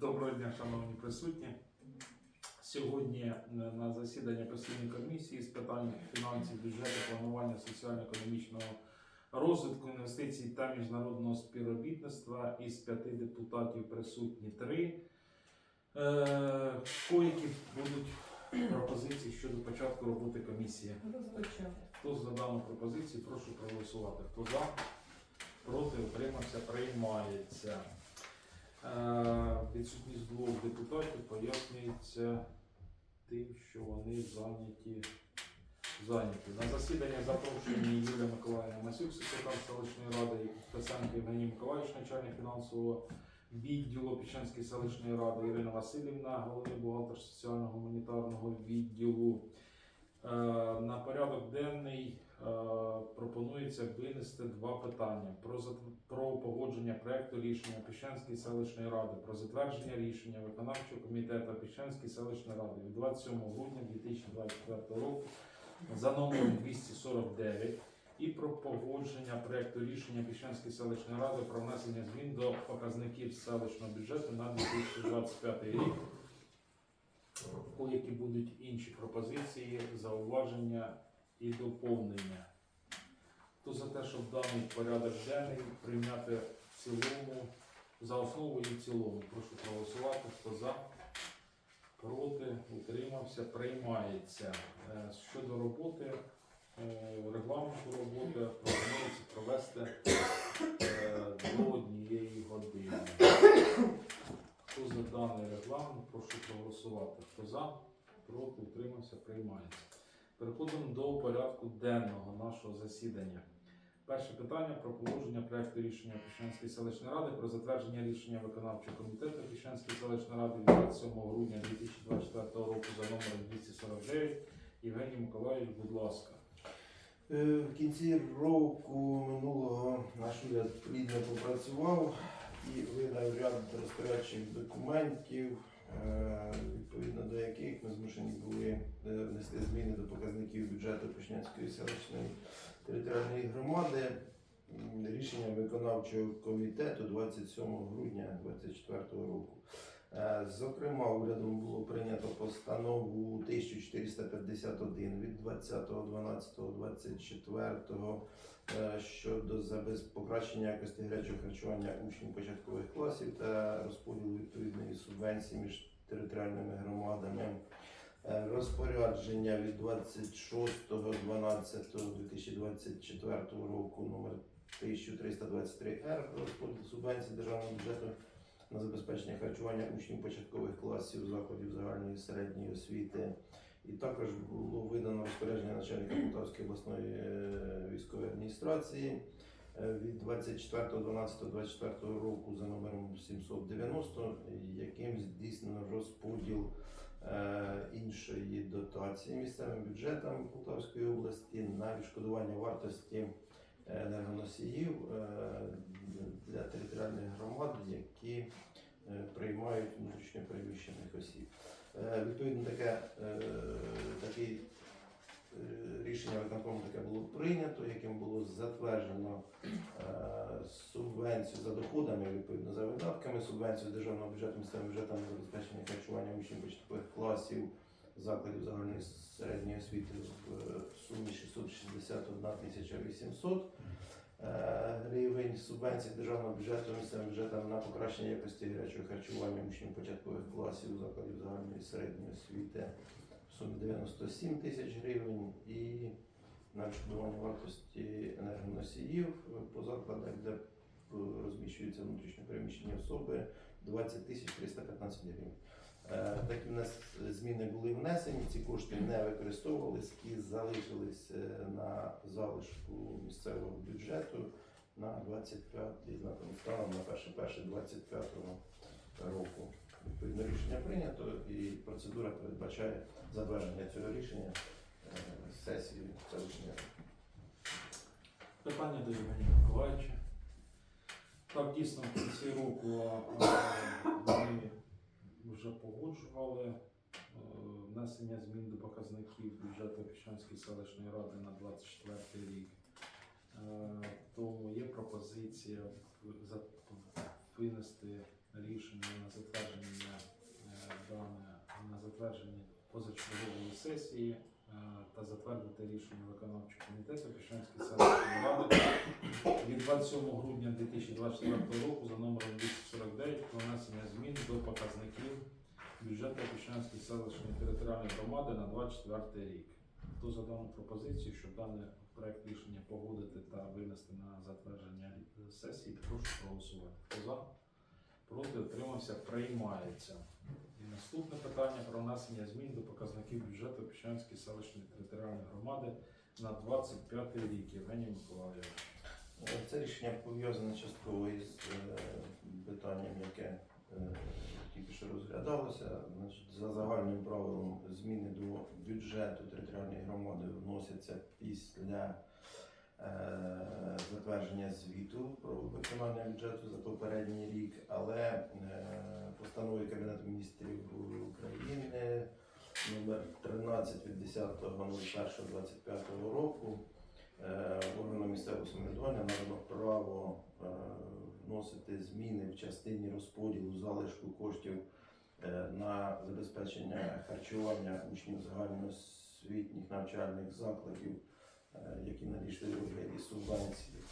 Доброго дня, шановні присутні. Сьогодні е, на засіданні постійної комісії з питань фінансів, бюджету, планування соціально-економічного розвитку, інвестицій та міжнародного співробітництва із п'яти депутатів присутні три. Е, Коїки будуть пропозиції щодо початку роботи комісії. Хто за дану пропозицію, прошу проголосувати. Хто за, проти, утримався, приймається. Е, Відсутність двох депутатів пояснюється тим, що вони зайняті. зайняті. На засідання запрошені Юлія Миколаївна Масюк, секретар селищної ради, Писанки Євгеній Миколаївич, начальник фінансового відділу Пічанської селищної ради, Ірина Васильівна, головний бухгалтер соціально-гуманітарного відділу. Е, На порядок денний е, пропонується винести два питання про про погодження проекту рішення Піщанської селищної ради про затвердження рішення виконавчого комітету Піщанської селищної ради від 27 грудня 2024 року за номером 249 і про погодження проекту рішення Піщанської селищної ради про внесення змін до показників селищного бюджету на 2025 рік У які будуть інші пропозиції, зауваження і доповнення. Хто за те, щоб даний порядок денний прийняти в цілому, за основу і в цілому. Прошу проголосувати. Хто за? Проти, утримався, приймається. Е, Щодо роботи, е, регламенту роботи пропонується провести е, до однієї години. Хто за даний регламент, прошу проголосувати. Хто за, проти, утримався, приймається. Переходимо до порядку денного нашого засідання. Перше питання про положення проекту рішення Піщанської селищної ради про затвердження рішення виконавчого комітету Піщанської селищної ради від 27 грудня 2024 року за номером 249. Євгеній Миколаївич, будь ласка. Е, В кінці року минулого наш уряд плідно попрацював і видав ряд розпорядчих документів, відповідно до яких ми змушені були е, внести зміни до показників бюджету Пішнянської селищної територіальної громади. Рішення виконавчого комітету 27 грудня 2024 року. Е, Зокрема, урядом було прийнято 1451 від 20.12.24 е, щодо покращення якості гарячого харчування учнів початкових класів та розподілу відповідної субвенції між територіальними громадами. Е, Розпорядження від 26.12.2024 року номер 1323 Р розподіл субвенції державного бюджету на забезпечення харчування учнів початкових класів закладів загальної середньої освіти. І також було видано розпорядження начальника Полтавської обласної е, військової адміністрації е, від 24.12.24 року за номером 790, яким здійснено розподіл е, іншої дотації місцевим бюджетам Полтавської області на відшкодування вартості енергоносіїв для територіальних громад, які приймають внутрішньо переміщених осіб. Е, Відповідно, таке, е, таке рішення виконкому таке було прийнято, яким було затверджено е, субвенцію за доходами, відповідно за видатками, субвенцію з державного бюджету місцевим бюджетом забезпечення харчування учнів початкових класів закладів загальної середньої освіти в сумі 661 тисяча 800 е, гривень субвенції державного бюджету місцевим бюджетом на покращення якості гарячого харчування учнів початкових класів закладів загальної середньої освіти в сумі 97 тисяч гривень і на відшкодування вартості енергоносіїв по закладах, де е, розміщуються внутрішньо переміщені особи 20 тисяч 315 гривень. Е, Такі в нас зміни були внесені, ці кошти не використовувались і залишились е, на залишку місцевого бюджету на 25 на станом на 1.1.25 року. Відповідно рішення прийнято і процедура передбачає затвердження цього рішення е, сесії селищної. Питання до Євгенія Миколаївича. Так, дійсно, в кінці року ми вже погоджували е, внесення змін до показників бюджету Піщанської селищної ради на 24 рік. Е, Тому є пропозиція винести рішення на затвердження е, дане на затвердження позачергової сесії та затвердити рішення виконавчого комітету Пішанської селищної ради від 27 грудня 2024 року за номером 249 про внесення змін до показників бюджету Пішанської селищної територіальної громади на 24 рік. Хто за дану пропозицію, щоб даний проект рішення погодити та винести на затвердження сесії, прошу проголосувати. Хто за? Проти утримався, приймається. І наступне питання про внесення змін до показників бюджету Піщанської селищної територіальної громади на 25 рік. Євгеній Миколаївич. Це рішення пов'язане частково із е, питанням, яке е, тільки що розглядалося. За загальним правилом зміни до бюджету територіальної громади вносяться після е, затвердження звіту про виконання бюджету за попередній рік, але постановою Кабінету міністрів України номер 13 від 10.01.25 року е, органам місцевого самоврядування надано право е, вносити зміни в частині розподілу залишку коштів е, на забезпечення харчування учнів загальноосвітніх навчальних закладів, які надійшли у вигляді субвенції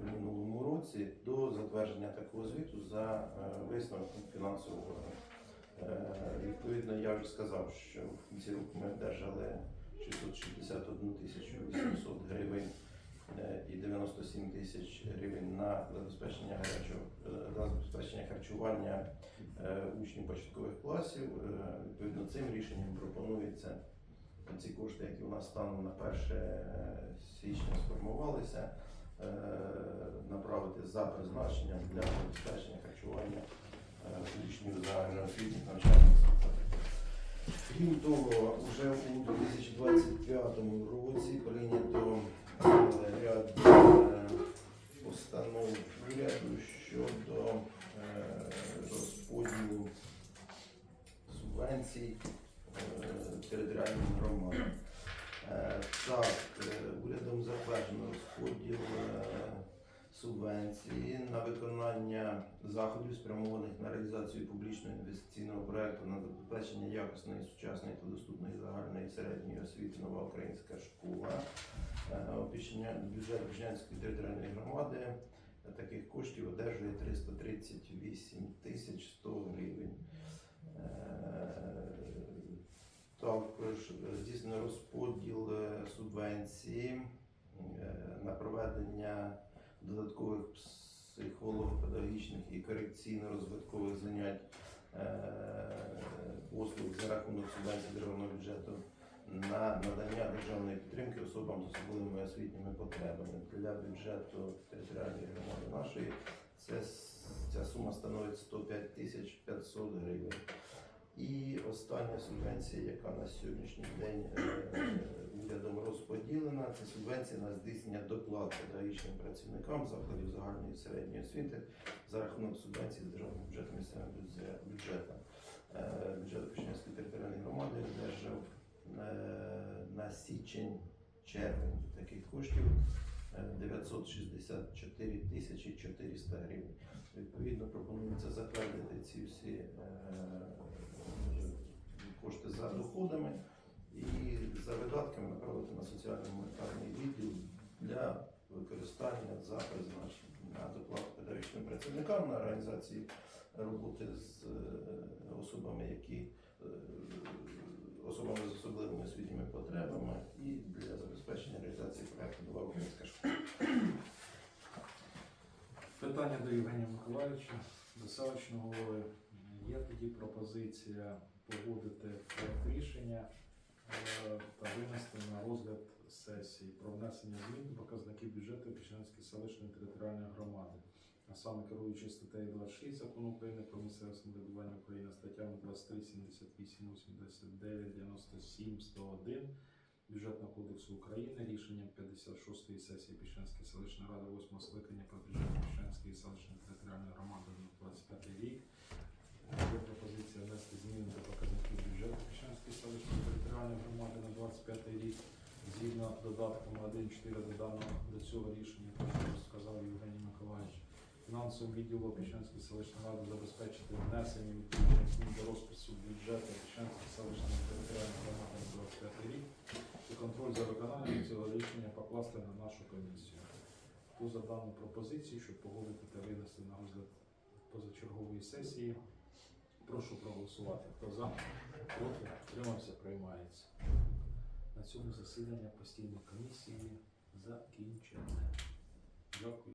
в минулому році, до затвердження такого звіту за висновком фінансового. Е, Відповідно, я вже сказав, що в кінці року ми одержали 661 тисячу 800 гривень е, і 97 тисяч гривень на забезпечення е, на забезпечення харчування е, учнів початкових класів. Відповідно, цим рішенням пропонується ці кошти, які у нас станом на 1 січня сформувалися, направити за призначенням для забезпечення харчування учнів загальноосвітніх навчальних закладів. Крім того, вже у 2025 році прийнято е, ряд е, постанов уряду щодо е, розподілу субвенцій е, територіальним громадам. Е, Так, е, урядом затверджено розподіл е, субвенції на виконання заходів, спрямованих на реалізацію публічного інвестиційного проекту на забезпечення якісної, сучасної та доступної загальної середньої освіти нова українська школа. Е, бюджет Пішнянської територіальної громади таких коштів одержує 338 тисяч 100 гривень. Е, Також е, здійснено розподіл субвенції на проведення додаткових психолого-педагогічних і корекційно-розвиткових занять е, послуг за рахунок субвенції державного бюджету на надання державної підтримки особам з особливими освітніми потребами для бюджету територіальної громади нашої. Це, ця сума становить 105 тисяч 500 гривень. І остання субвенція, яка на сьогоднішній день е, урядом розподілена, це субвенція на здійснення доплат педагогічним працівникам закладів загальної середньої освіти за рахунок субвенції з державного бюджету бюджетом. Е, Бюджет Пішнянської територіальної громади одержав е, на січень-червень таких коштів е, 964 тисячі 400 гривень. Відповідно, пропонується затвердити ці всі доходами і за видатками направити на соціально-гуманітарний відділ для використання за призначенням на доплату педагогічним працівникам на організації роботи з е, особами, які е, особами з особливими освітніми потребами і для забезпечення реалізації проекту нова українська школа. Питання до Євгенія Миколаївича, до селищного голови. Є тоді пропозиція погодити проект рішення е, та винести на розгляд сесії про внесення змін до показників бюджету Пішанської селищної територіальної громади. А саме керуючи статтею 26 закону України про місцеве самоврядування України статтями 23, 78, 89, 97, 101 Бюджетного кодексу України рішенням 56-ї сесії Піщанської селищної ради 8 скликання про бюджет Піщанської селищної територіальної громади на 25 рік. Пропозиція внести зміни до показників бюджету Піщанської селищної територіальної громади на 25 рік. Згідно додатком 1.4 до даного до цього рішення, те, що сказав Євгеній Миколаївич, фінансового відділу Печенської селищної ради забезпечити внесення відповідних до розпису бюджету Печенської селищної територіальної громади на 25 рік і контроль за виконанням цього рішення покласти на нашу комісію. Хто за дану пропозицію, щоб погодити та винести на розгляд позачергової сесії, прошу проголосувати. Хто за, проти, утримався, приймається. На цьому засідання постійної комісії закінчене. Дякую.